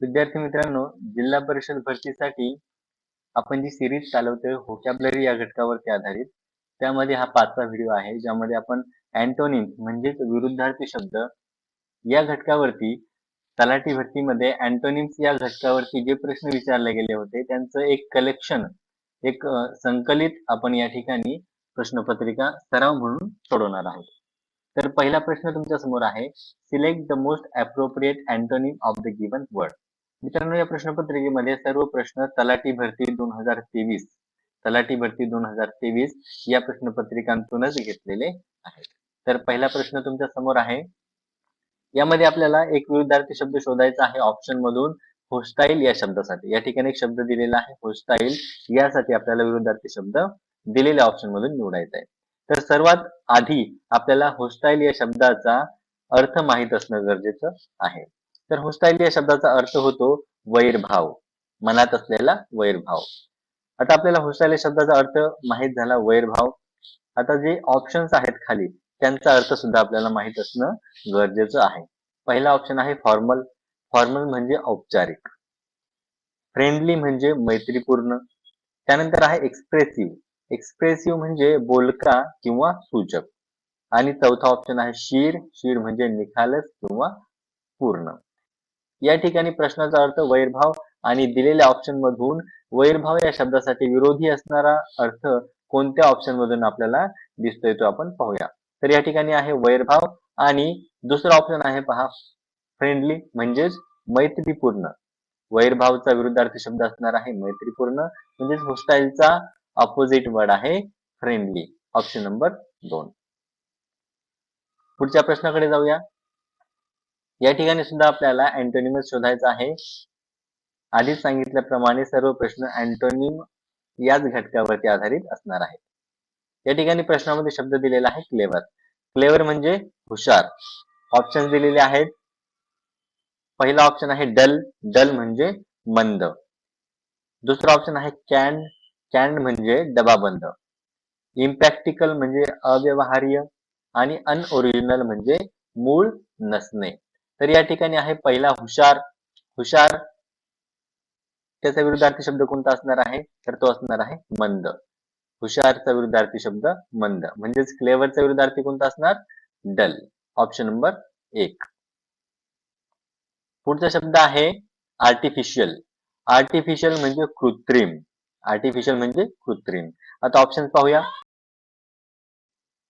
विद्यार्थी मित्रांनो जिल्हा परिषद भरतीसाठी आपण जी सिरीज चालवतोय होकॅबलरी या घटकावरती आधारित त्यामध्ये हा पाचवा व्हिडिओ आहे ज्यामध्ये आपण अँटोनिम म्हणजेच विरुद्धार्थी शब्द या घटकावरती तलाठी भरतीमध्ये अँटोनिम्स या घटकावरती जे प्रश्न विचारले गेले होते त्यांचं एक कलेक्शन एक संकलित आपण या ठिकाणी प्रश्नपत्रिका सराव म्हणून सोडवणार आहोत. तर पहिला प्रश्न तुमच्यासमोर आहे select the most appropriate antonym of the given word मित्रांनो या प्रश्नपत्रिकेमध्ये सर्व प्रश्न तलाठी भरती दोन हजार तेवीस तलाठी भरती दोन हजार तेवीस या प्रश्नपत्रिकांतूनच घेतलेले आहेत. तर पहिला प्रश्न तुमच्यासमोर आहे. यामध्ये आपल्याला एक विरुद्धार्थी शब्द शोधायचा आहे ऑप्शन मधून होस्टाईल या शब्दासाठी. या ठिकाणी एक शब्द दिलेला आहे होस्टाईल यासाठी आपल्याला विरुद्धार्थी शब्द दिलेल्या ऑप्शन मधून निवडायचा आहे. तर सर्वात आधी आपल्याला होस्टाईल या शब्दाचा अर्थ माहीत असणं गरजेचं आहे. तर होस्टाईल या शब्दाचा अर्थ होतो वैरभाव. मनात असलेला वैरभाव. आता आपल्याला होस्टाईल या शब्दाचा अर्थ माहीत झाला वैरभाव. आता जे ऑप्शन्स आहेत खाली त्यांचा अर्थ सुद्धा आपल्याला माहीत असणं गरजेचं आहे. पहिला ऑप्शन आहे फॉर्मल फॉर्मल म्हणजे औपचारिक. फ्रेंडली म्हणजे मैत्रीपूर्ण. त्यानंतर आहे एक्सप्रेसिव्ह एक्सप्रेसिव्ह म्हणजे बोलका किंवा सूचक. आणि चौथा ऑप्शन आहे शीर. शीर म्हणजे निखालस किंवा पूर्ण. या ठिकाणी प्रश्नाचा अर्थ वैरभाव आणि दिलेल्या ऑप्शन मधून वैरभाव या शब्दासाठी विरोधी असणारा अर्थ कोणत्या ऑप्शन मधून आपल्याला दिसतोय तो आपण पाहूया. तर या ठिकाणी आहे वैरभाव आणि दुसरा ऑप्शन आहे पहा फ्रेंडली म्हणजेच मैत्रीपूर्ण. वैरभावचा विरुद्धार्थी शब्द असणार आहे मैत्रीपूर्ण म्हणजेच होस्टाईलचा अपोजिट वर्ड आहे फ्रेंडली ऑप्शन नंबर दोन. पुढच्या प्रश्नाकडे जाऊया. या ठिकाणी सुद्धा आपल्याला अँटोनिमस शोधायचा आहे. आधीच सांगितल्याप्रमाणे सर्व प्रश्न अँटोनिम याच घटकावरती आधारित असणार आहेत. या ठिकाणी प्रश्नामध्ये शब्द दिलेला आहे क्लेवर क्लेवर म्हणजे हुशार. ऑप्शन दिलेले आहेत. पहिला ऑप्शन आहे डल डल म्हणजे मंद. दुसरा ऑप्शन आहे कॅन्ड कॅन्ड म्हणजे डबाबंद. इम्प्रॅक्टिकल म्हणजे अव्यवहार्य आणि अनओरिजिनल म्हणजे मूळ नसणे. तर या ठिकाणी आहे पहिला हुशार. हुशार त्याचा विरुद्धार्थी शब्द कोणता असणार आहे? तर तो असणार आहे मंद. हुशारचा विरुद्धार्थी शब्द मंद. म्हणजेच क्लेवरचा विरुद्धार्थी कोणता असणार? डल ऑप्शन नंबर एक. पुढचा शब्द आहे आर्टिफिशियल आर्टिफिशियल म्हणजे कृत्रिम. आर्टिफिशियल म्हणजे कृत्रिम. आता ऑप्शन पाहूया.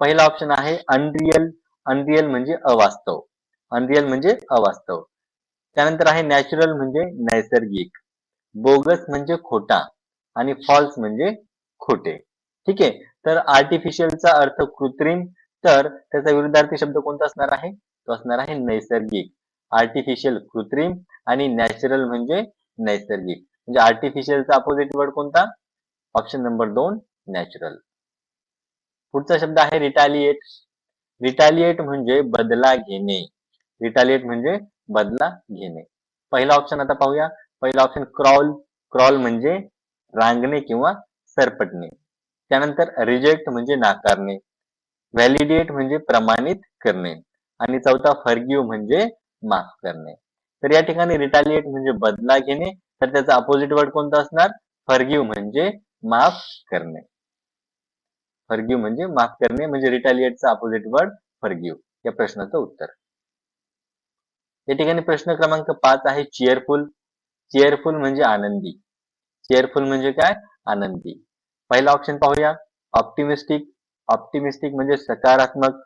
पहिला ऑप्शन आहे अनरियल अनरियल म्हणजे अवास्तव. अनरियल म्हणजे अवास्तव. त्यानंतर आहे नॅचरल म्हणजे नैसर्गिक. बोगस म्हणजे खोटा आणि फॉल्स म्हणजे खोटे. ठीक आहे? तर आर्टिफिशियलचा अर्थ कृत्रिम. तर त्याचा विरुद्धार्थी शब्द कोणता असणार आहे? तो असणार आहे नैसर्गिक. आर्टिफिशियल कृत्रिम आणि नॅचरल म्हणजे नैसर्गिक. म्हणजे आर्टिफिशियलचा अपोजिट वर्ड कोणता? ऑप्शन नंबर दोन नॅचरल पुढचा शब्द आहे रिटालिएट रिटालिएट म्हणजे बदला घेणे. रिटालिएट म्हणजे बदला घेणे. पहिला ऑप्शन आता पाहूया. पहिला ऑप्शन क्रॉल क्रॉल म्हणजे रांगणे किंवा सरपटणे. त्यानंतर रिजेक्ट म्हणजे नाकारणे. व्हॅलिडेट म्हणजे प्रमाणित करणे. आणि चौथा फर्ग्यू म्हणजे माफ करणे. तर या ठिकाणी रिटालिएट म्हणजे बदला घेणे. तर त्याचा अपोजिट वर्ड कोणता असणार? फर्ग्यू म्हणजे माफ करणे. फर्ग्यू म्हणजे माफ करणे. म्हणजे रिटालिएटचा अपोजिट वर्ड फर्ग्यू या प्रश्नाचं उत्तर. या ठिकाणी प्रश्न क्रमांक पाच आहे चेअरफुल चेअरफुल म्हणजे आनंदी. चेअरफुल म्हणजे काय? आनंदी. पहिला ऑप्शन पाहूया. ऑप्टिमिस्टिक ऑप्टिमिस्टिक म्हणजे सकारात्मक.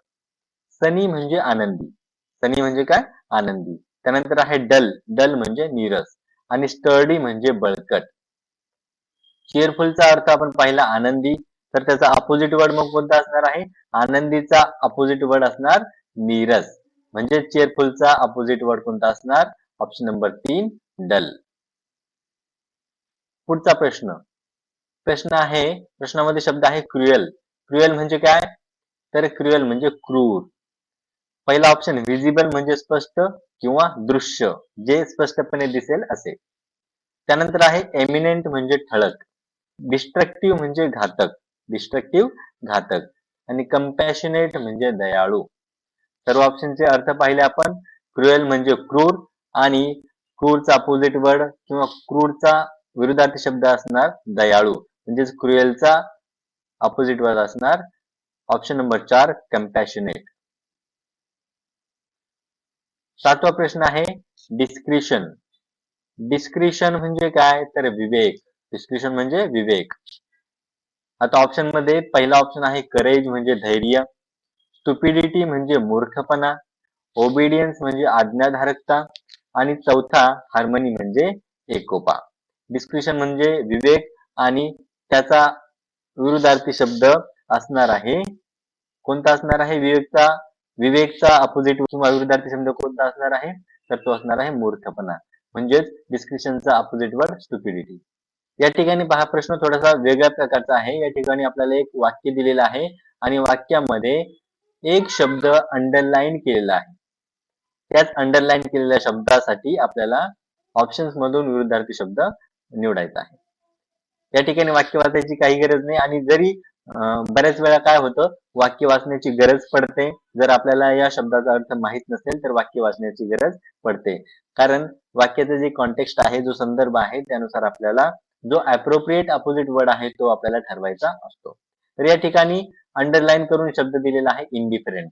सनी म्हणजे आनंदी. सनी म्हणजे काय? आनंदी. त्यानंतर आहे डल. डल म्हणजे नीरस. आणि स्टर्डी म्हणजे बळकट. चेअरफुलचा अर्थ आपण पाहिला आनंदी. तर त्याचा अपोजिट वर्ड मग कोणता असणार आहे? आनंदीचा अपोजिट वर्ड असणार नीरस. म्हणजे चेअरफुलचा अपोजिट वर्ड कोणता असणार? ऑप्शन नंबर तीन डल. पुढचा प्रश्न. प्रश्न आहे प्रश्नामध्ये शब्द आहे क्रुएल क्रुएल म्हणजे काय? तर क्रुएल म्हणजे क्रूर. पहिला ऑप्शन व्हिजिबल म्हणजे स्पष्ट किंवा दृश्य जे स्पष्टपणे दिसेल असे त्यानंतर आहे एमिनेंट म्हणजे ठळक. डिस्ट्रक्टिव्ह म्हणजे घातक. डिस्ट्रक्टिव्ह घातक. आणि कम्पॅशनेट म्हणजे दयाळू. सर्व ऑप्शनचे अर्थ पाहिले आपण. क्रुएल म्हणजे क्रूर आणि क्रूरचा अपोजिट वर्ड किंवा क्रूरचा विरुद्धार्थ शब्द असणार दयाळू. म्हणजेच क्रुएलचा अपोजिट वर्ड असणार. ऑप्शन नंबर चार कम्पॅशनेट सातवा प्रश्न आहे डिस्क्रिशन डिस्क्रिशन म्हणजे काय? तर विवेक. डिस्क्रिशन म्हणजे विवेक. आता ऑप्शनमध्ये पहिला ऑप्शन आहे करेज म्हणजे धैर्य. स्टुपिडिटी म्हणजे मूर्खपणा ओबिडियन्स म्हणजे आज्ञाधारकता आणि चौथा हार्मनी म्हणजे एकोपा. डिस्क्रिशन म्हणजे विवेक आणि त्याचा विरुद्धार्थी शब्द असणार आहे. कोणता असणार आहे? विवेकचा विवेकचा अपोजिट किंवा विरुद्धार्थी शब्द कोणता असणार आहे? तर तो असणार आहे मूर्खपणा. म्हणजेच डिस्क्रिप्शनचा अपोजिट वर्ड स्टुपिडिटी या ठिकाणी पहा प्रश्न थोडासा वेगळ्या प्रकारचा आहे. या ठिकाणी आपल्याला एक वाक्य दिलेलं आहे आणि वाक्यामध्ये एक शब्द अंडरलाईन केलेला आहे. त्याच अंडरलाईन केलेल्या शब्दासाठी आपल्याला ऑप्शन्स मधून विरुद्धार्थी शब्द निवडायचा आहे. या ठिकाणी वाक्य वाचायची काही गरज नाही आणि जरी बऱ्याच वेळा काय होतं वाक्य वाचण्याची गरज पडते. जर आपल्याला या शब्दाचा अर्थ माहीत नसेल तर वाक्य वाचण्याची गरज पडते. कारण वाक्याचा जे कॉन्टेक्स्ट आहे जो संदर्भ आहे त्यानुसार आपल्याला जो अप्रोप्रिएट अपोजिट वर्ड आहे तो आपल्याला ठरवायचा असतो. तर या ठिकाणी अंडरलाईन करून शब्द दिलेला आहे इंडिफरंट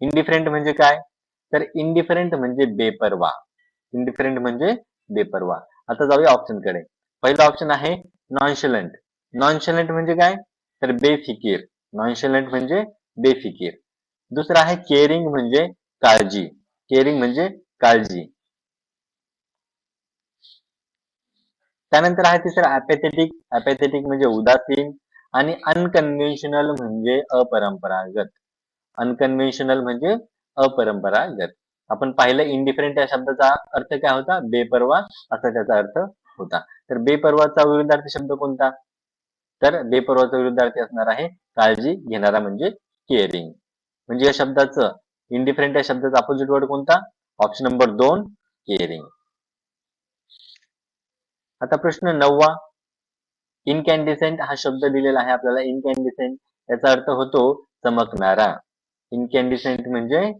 इंडिफरंट म्हणजे काय? तर इंडिफरंट म्हणजे बेपरवा. इंडिफरंट म्हणजे बेपरवा. आता जाऊया ऑप्शनकडे. पहिला ऑप्शन आहे नॉनशलंट नॉनशलंट म्हणजे काय? तर बेफिकीर. नॉनशलंट म्हणजे बेफिकीर. दुसरा आहे केअरिंग म्हणजे काळजी. केअरिंग म्हणजे काळजी. त्यानंतर आहे तिसरा अपॅथेटिक अपॅथेटिक म्हणजे उदासीन. आणि अनकन्व्हेन्शनल म्हणजे अपरंपरागत. अनकन्व्हेन्शनल म्हणजे अपरंपरागत. आपण पाहिलं इंडिफरंट या शब्दाचा अर्थ काय होता? बेपरवा असा त्याचा अर्थ होता. तर बेपरवाचा विरुद्धार्थी शब्द कोणता? तर बेपरवाचा विरुद्धार्थी असणार आहे काळजी घेणारा म्हणजे केअरिंग म्हणजे या शब्दाचं इंडिफरंट या शब्दाचा अपोजिट वर्ड कोणता? ऑप्शन नंबर दोन केअरिंग आता प्रश्न नववा इनकॅन्डिसेंट हा शब्द दिलेला आहे आपल्याला. इनकॅन्डिसेंट याचा अर्थ होतो चमकणारा. इनकॅन्डिसेंट म्हणजे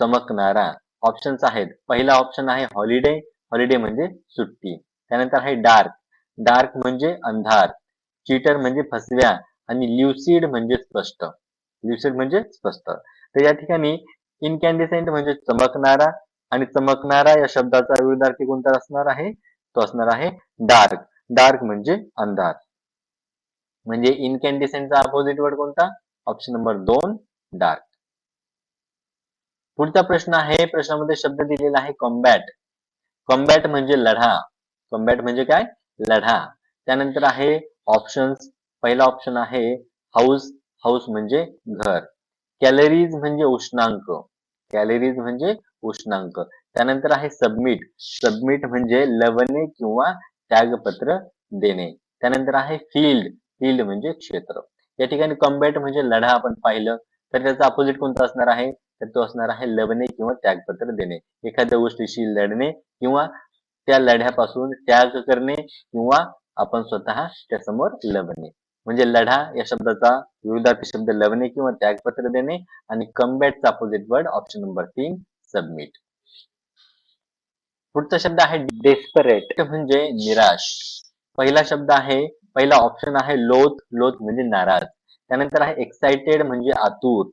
चमकणारा. ऑप्शन्स आहेत. पहिला ऑप्शन आहे हॉलिडे हॉलिडे म्हणजे सुट्टी. त्यानंतर आहे डार्क डार्क म्हणजे अंधार. चीटर म्हणजे फसव्या. आणि ल्युसिड म्हणजे स्पष्ट. ल्युसिड म्हणजे स्पष्ट. तर या ठिकाणी इनकॅन्डिसेंट म्हणजे चमकणारा आणि चमकणारा या शब्दाचा विरुद्धार्थी कोणता असणार आहे? तो असणार आहे डार्क डार्क म्हणजे अंधार. म्हणजे इनकॅन्डिसेंटचा अपोजिट वर्ड कोणता? ऑप्शन नंबर दोन डार्क. पुढचा प्रश्न आहे प्रश्नामध्ये शब्द दिलेला आहे कॉम्बॅट कॉम्बॅट म्हणजे लढा. कॉम्बॅट म्हणजे काय? लढा. त्यानंतर आहे ऑप्शन्स पहिला ऑप्शन आहे हाऊस हाऊस म्हणजे घर. कॅलरीज म्हणजे उष्णांक. कॅलरीज म्हणजे उष्णांक. त्यानंतर आहे सबमिट सबमिट म्हणजे लवणे किंवा त्यागपत्र देणे. त्यानंतर आहे फील्ड फील्ड म्हणजे क्षेत्र. या ठिकाणी कॉम्बॅट म्हणजे लढा आपण पाहिलं. तर त्याचा अपोजिट कोणता असणार आहे? तर तो असणार आहे लढणे किंवा त्यागपत्र देणे. एखाद्या गोष्टीशी लढणे किंवा त्या लढ्यापासून त्याग करणे किंवा आपण स्वतः त्यासमोर लढणे. म्हणजे लढा या शब्दाचा विरोधार्थी शब्द लढणे किंवा त्यागपत्र देणे आणि कम्बॅटचा अपोजिट वर्ड ऑप्शन नंबर तीन सबमिट पुढचा शब्द आहे डेस्परेट म्हणजे निराश. पहिला शब्द आहे पहिला ऑप्शन आहे लोथ लोथ म्हणजे नाराज. त्यानंतर आहे एक्साइटेड म्हणजे आतुर.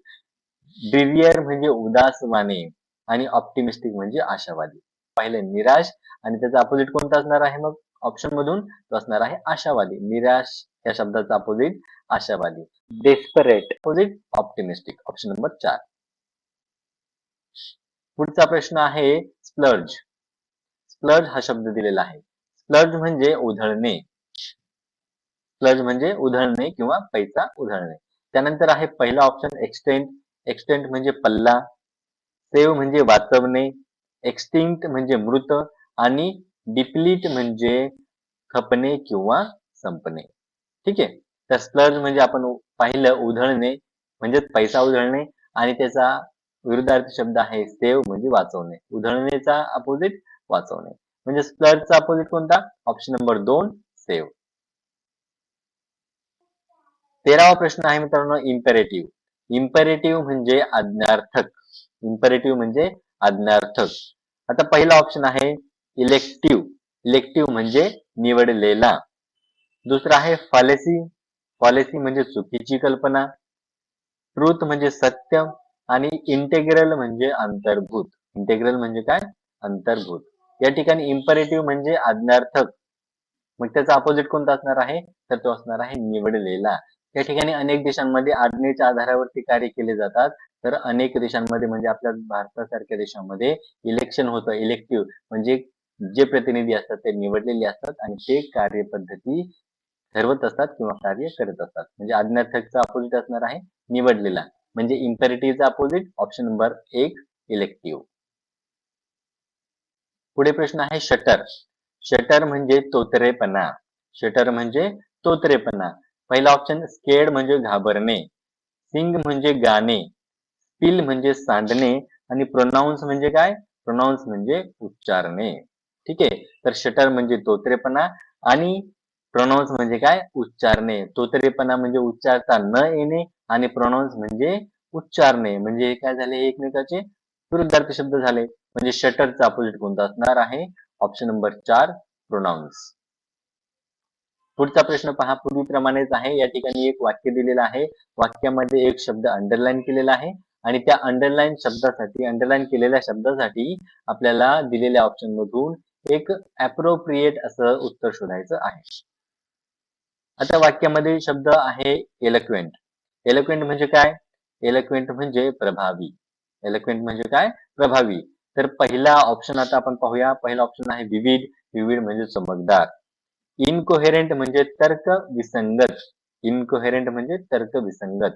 ब्रिवियर म्हणजे उदासवाने आणि ऑप्टिमिस्टिक म्हणजे आशावादी. पहिले निराश आणि त्याचा अपोजिट कोणता असणार आहे मग? ऑप्शन मधून तो असणार आहे आशावादी. निराश या शब्दाचा अपोजिट आशावादी. Desperate opposite optimistic option number चार. पुढचा प्रश्न आहे स्प्लर्ज स्लज हा शब्द दिलेला आहे. स्लज म्हणजे उधळणे. स्लज म्हणजे उधळणे किंवा पैसा उधळणे. त्यानंतर आहे पहिला ऑप्शन एक्सटेंट एक्सटेंट म्हणजे पल्ला. सेव म्हणजे वाचवणे. एक्सटिंक्ट म्हणजे मृत. आणि डिप्लीट म्हणजे खपणे किंवा संपणे. ठीक आहे? तर स्प्लर्ज म्हणजे आपण पाहिलं उधळणे म्हणजे पैसा उधळणे. आणि त्याचा विरुद्धार्थी शब्द आहे सेव म्हणजे वाचवणे. उधळणेचा अपोजिट वाचवणे. म्हणजे स्प्लर्जचा अपोजिट कोणता? ऑप्शन नंबर दोन सेव्ह तेरावा प्रश्न आहे मित्रांनो इम्पेरेटिव्ह इम्पेरेटिव्ह म्हणजे आज्ञार्थक. इम्पेरेटिव्ह म्हणजे आज्ञार्थक. आता पहिला ऑप्शन आहे इलेक्टिव्ह इलेक्टिव्ह म्हणजे निवडलेला. दुसरा आहे फॉलेसी फॉलेसी म्हणजे चुकीची कल्पना. ट्रूथ म्हणजे सत्य. आणि इंटेग्रल म्हणजे अंतर्भूत. इंटेग्रल म्हणजे काय? अंतर्भूत. या ठिकाणी इम्परेटिव्ह म्हणजे आज्ञार्थक. मग त्याचा अपोजिट कोणता असणार आहे? तर तो असणार आहे निवडलेला. या ठिकाणी अनेक देशांमध्ये आज्ञेच्या आधारावरती कार्य केले जातात. तर अनेक देशांमध्ये म्हणजे आपल्या भारतासारख्या देशामध्ये इलेक्शन होतं इलेक्टिव्ह म्हणजे जे प्रतिनिधी असतात ते निवडलेले असतात आणि ते कार्यपद्धती ठरवत असतात किंवा कार्य करत असतात. म्हणजे आज्ञार्थकचा अपोजिट असणार आहे निवडलेला. म्हणजे इम्पेरेटिव्हचा अपोजिट ऑप्शन नंबर एक इलेक्टिव्ह पुढे प्रश्न आहे शटर. शटर म्हणजे तोतरेपणा. शटर म्हणजे तोतरेपणा. पहिला ऑप्शन स्केड म्हणजे घाबरणे. सिंग म्हणजे गाणे. स्पिल म्हणजे सांडणे. आणि प्रोनाऊन्स म्हणजे काय? प्रोनाऊन्स म्हणजे उच्चारणे. ठीक आहे? तर शटर म्हणजे तोतरेपणा आणि प्रोनाऊन्स म्हणजे काय? उच्चारणे. तोतरेपणा म्हणजे उच्चारता न येणे आणि प्रोनाऊन्स म्हणजे उच्चारणे. म्हणजे हे काय झाले एकमेकाचे? विरुद्धार्थी शब्द झाले. म्हणजे शटरचा अपोजिट कोणता असणार आहे? ऑप्शन नंबर चार प्रोनाउन्स पुढचा प्रश्न पहा. पूर्वीप्रमाणेच आहे. या ठिकाणी एक वाक्य दिलेलं आहे. वाक्यामध्ये एक शब्द अंडरलाईन केलेला आहे. आणि त्या अंडरलाईन शब्दासाठी अंडरलाईन केलेल्या शब्दासाठी आपल्याला दिलेल्या ऑप्शन मधून एक अप्रोप्रिएट असं उत्तर शोधायचं आहे. आता वाक्यामध्ये शब्द आहे एलक्वेंट एलक्वेंट म्हणजे काय? एलक्वेंट म्हणजे प्रभावी. एलक्वेंट म्हणजे काय? प्रभावी. तर पहिला ऑप्शन आता आपण पाहूया. पहिला ऑप्शन आहे विविध. विविध म्हणजे चमकदार. इनकोहेरेंट म्हणजे तर्क विसंगत. इनकोहेरेंट म्हणजे तर्क विसंगत.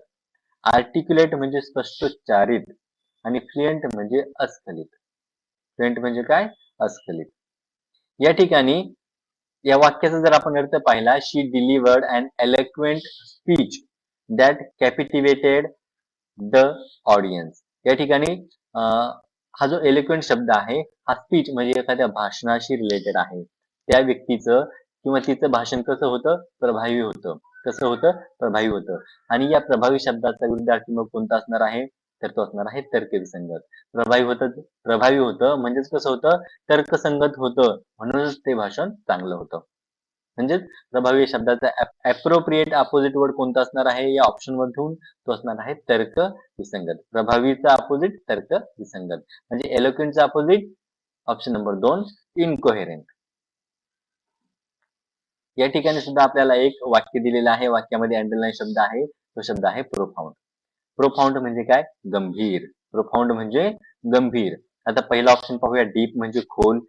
आर्टिक्युलेट म्हणजे स्पष्टोच्चारित. आणि फ्लुएंट म्हणजे अस्खलित. फ्लुएंट म्हणजे काय? अस्खलित. या ठिकाणी या वाक्याचा जर आपण अर्थ पाहिला she delivered and eloquent speech that captivated the audience या ठिकाणी हा जो एलिक्वेंट शब्द आहे हा स्पीच म्हणजे एखाद्या भाषणाशी रिलेटेड आहे. त्या व्यक्तीचं किंवा तिचं भाषण कसं होतं? प्रभावी होतं. कसं होतं? प्रभावी होतं. आणि या प्रभावी शब्दाचा विरुद्धार्थी मग कोणता असणार आहे? तर तो असणार आहे तर्कविसंगत प्रभावी होतं प्रभावी होतं म्हणजेच कसं होतं? तर्कसंगत होतं म्हणूनच ते भाषण चांगलं होतं. म्हणजेच प्रभावी शब्दाचा अप्रोप्रिएट अपोजिट वर्ड कोणता असणार आहे? या ऑप्शन ठेवून तो असणार आहे तर्क विसंगत. प्रभावीचा अपोजिट तर्क विसंगत. म्हणजे एलोक्विंटचा अपोजिट ऑप्शन नंबर दोन इनकोहेरेंट या ठिकाणी सुद्धा आपल्याला एक वाक्य दिलेलं आहे. वाक्यामध्ये अंडरलाईन शब्द आहे. तो शब्द आहे प्रोफाउंड प्रोफाउंड म्हणजे काय? गंभीर. प्रोफाउंड म्हणजे गंभीर. आता पहिला ऑप्शन पाहूया. डीप म्हणजे खोल.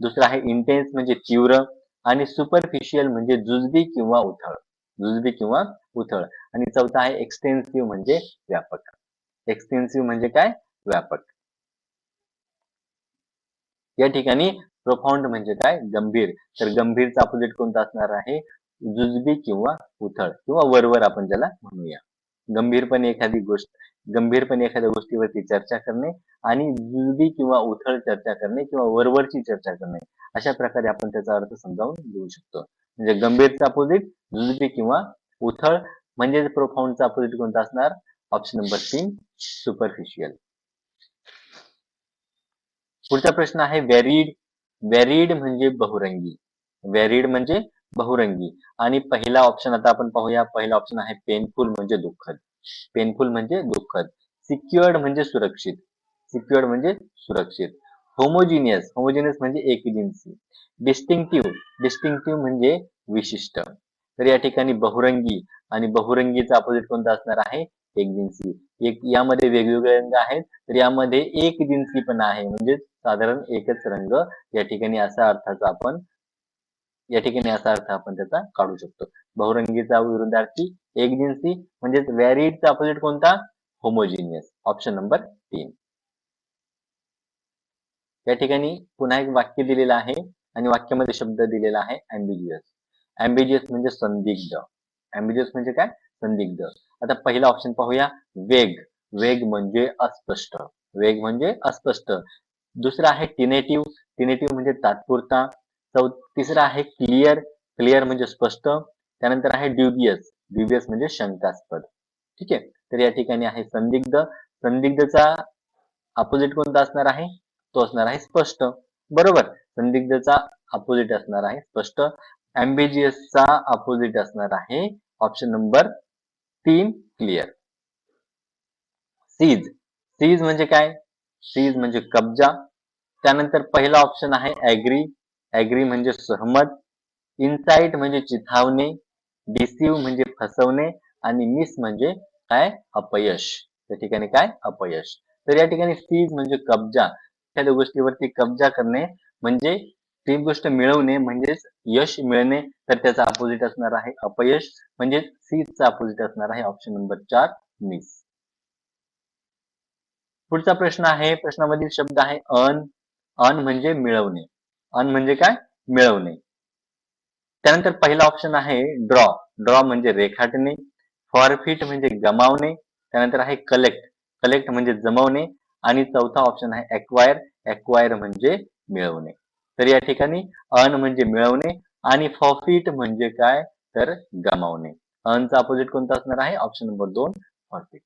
दुसरा आहे इंटेन्स म्हणजे तीव्र. आणि सुपरफिशियल म्हणजे जुजबी किंवा उथळ. जुजबी किंवा उथळ. आणि चौथा आहे एक्सटेन्सिव्ह म्हणजे व्यापक. एक्सटेन्सिव्ह म्हणजे काय? व्यापक. या ठिकाणी प्रोफाउंड म्हणजे काय? गंभीर. तर गंभीरचा अपोजिट कोणता असणार आहे? जुजबी किंवा उथळ किंवा वरवर आपण ज्याला म्हणूया. गंभीरपणे एखादी गोष्ट गंभीरपणे एखाद्या गोष्टीवरती चर्चा करणे आणि जुलबी किंवा उथळ चर्चा करणे किंवा वरवरची चर्चा करणे अशा प्रकारे आपण त्याचा अर्थ समजावून घेऊ शकतो. म्हणजे गंभीरचा अपोजिट जुलबी किंवा उथळ म्हणजे प्रोफाउंडचा अपोजिट कोणता असणार? ऑप्शन नंबर तीन सुपरफिशियल पुढचा प्रश्न आहे व्हॅरीड व्हॅरीड म्हणजे बहुरंगी. व्हॅरिड म्हणजे बहुरंगी. आणि पहिला ऑप्शन आता आपण पाहूया. पहिला ऑप्शन आहे पेनफुल म्हणजे दुःखद. पेनफुल म्हणजे दुःखद. सिक्युअर्ड म्हणजे सुरक्षित. सिक्युअर्ड म्हणजे सुरक्षित. होमोजिनियस होमोजिनियस म्हणजे एकजिन्सी डिस्टिंक्टिव्ह डिस्टिंक्टिव्ह म्हणजे विशिष्ट. तर या ठिकाणी बहुरंगी आणि बहुरंगीचा अपोजिट कोणता असणार आहे? एक जिन्सी एक यामध्ये वेगवेगळे रंग आहेत. तर यामध्ये एक जिन्सी पण आहे. म्हणजे साधारण एकच रंग. या ठिकाणी असा अर्थाचा आपण या ठिकाणी असा अर्थ आपण त्याचा काढू शकतो. बहुरंगीचा विरुद्धार्थी एक जिन्सी म्हणजेच व्हॅरिडचा अपोजिट कोणता? होमोजिनियस ऑप्शन नंबर तीन. या ठिकाणी पुन्हा एक वाक्य दिलेलं आहे आणि वाक्यामध्ये शब्द दिलेला आहे अँबिजियस अँबिजियस म्हणजे संदिग्ध. अँबिजियस म्हणजे काय? संदिग्ध. आता पहिला ऑप्शन पाहूया. वेग वेग म्हणजे अस्पष्ट. वेग म्हणजे अस्पष्ट. दुसरा आहे टिनेटिव्ह टिनेटिव्ह म्हणजे तात्पुरता. चौ तिसरा आहे क्लिअर क्लिअर म्हणजे स्पष्ट. त्यानंतर आहे ड्युबियस ड्युबियस म्हणजे शंकास्पद. ठीक आहे? तर या ठिकाणी आहे संदिग्ध. संदिग्धचा अपोजिट कोणता असणार आहे? तो असणार आहे स्पष्ट. बरोबर? संदिग्धचा अपोजिट असणार आहे स्पष्ट. चा अपोजिट असणार आहे. ऑप्शन नंबर तीन क्लिअर सीज सीज म्हणजे काय? सीज म्हणजे कब्जा. त्यानंतर पहिला ऑप्शन आहे ऍग्री ऍग्री म्हणजे सहमत. इन्साइट म्हणजे चिथावणे. डिसिव्ह म्हणजे फसवणे आणि मिस म्हणजे काय? अपयश. त्या ठिकाणी काय? अपयश. तर या ठिकाणी सीज म्हणजे कब्जा. एखाद्या गोष्टीवरती कब्जा करणे म्हणजे ती गोष्ट मिळवणे म्हणजेच यश मिळणे. तर त्याचा अपोजिट असणार आहे अपयश म्हणजे सीजचा अपोजिट असणार आहे ऑप्शन नंबर चार मिस पुढचा प्रश्न आहे. प्रश्नामधील शब्द आहे अन. अन म्हणजे मिळवणे. अन म्हणजे काय? मिळवणे. त्यानंतर पहिला ऑप्शन आहे ड्रॉ ड्रॉ म्हणजे रेखाटणे. फॉरफिट म्हणजे गमावणे. त्यानंतर आहे कलेक्ट कलेक्ट म्हणजे जमवणे. आणि चौथा ऑप्शन आहे एक्वायर एक्वायर म्हणजे मिळवणे. तर या ठिकाणी अन म्हणजे मिळवणे. आणि फॉरफिट म्हणजे काय? तर गमावणे. अनचा अपोजिट कोणता असणार आहे? ऑप्शन नंबर दोन फॉरफिट